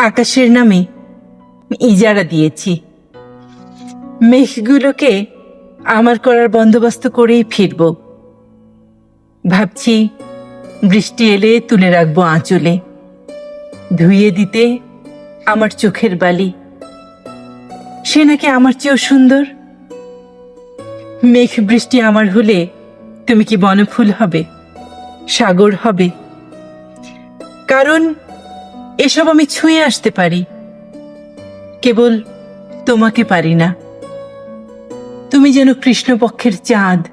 আকাশের নামে ইজারা দিয়েছি। মেঘগুলোকে আমার করার বন্দোবস্ত করেই ফিরব। ভাবছি বৃষ্টি এলে তুলে রাখব আঁচলে। ধুইয়ে দিতে আমার চোখের বালি। সে নাকি আমার চেয়েও সুন্দর? মেঘ বৃষ্টি আমার হলে তুমি কি বনফুল হবে? সাগর হবে? কারণ এসব আমি ছুঁয়ে আসতে পারি। কেবল তোমাকে পারি না। তুমি যেন কৃষ্ণপক্ষের চাঁদ।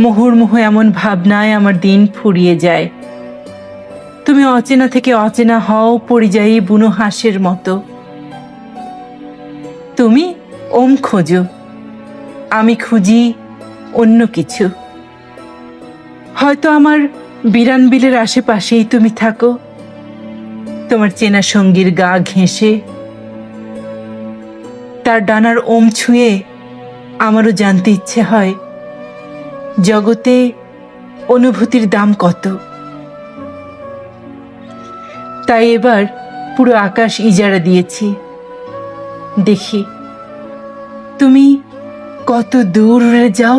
মুহুর্মুহু এমন ভাবনায় আমার দিন ফুরিয়ে যায়। তুমি অচেনা থেকে অচেনা হও, পরিযায়ী বুনো হাঁসের মতো। তুমি ওম খোঁজো। আমি খুঁজি অন্য কিছু। হয়তো আমার বিরান বিলের আশেপাশেই তুমি থাকো। তোমার চেনা সঙ্গীর গা ঘেঁষে, তার ডানার ওম ছুঁয়ে আমারও জানতে ইচ্ছে হয়, জগতে অনুভূতির দাম কত। তাই এবার পুরো আকাশ ইজারা দিয়েছি। দেখি, তুমি কত দূর উড়ে যাও?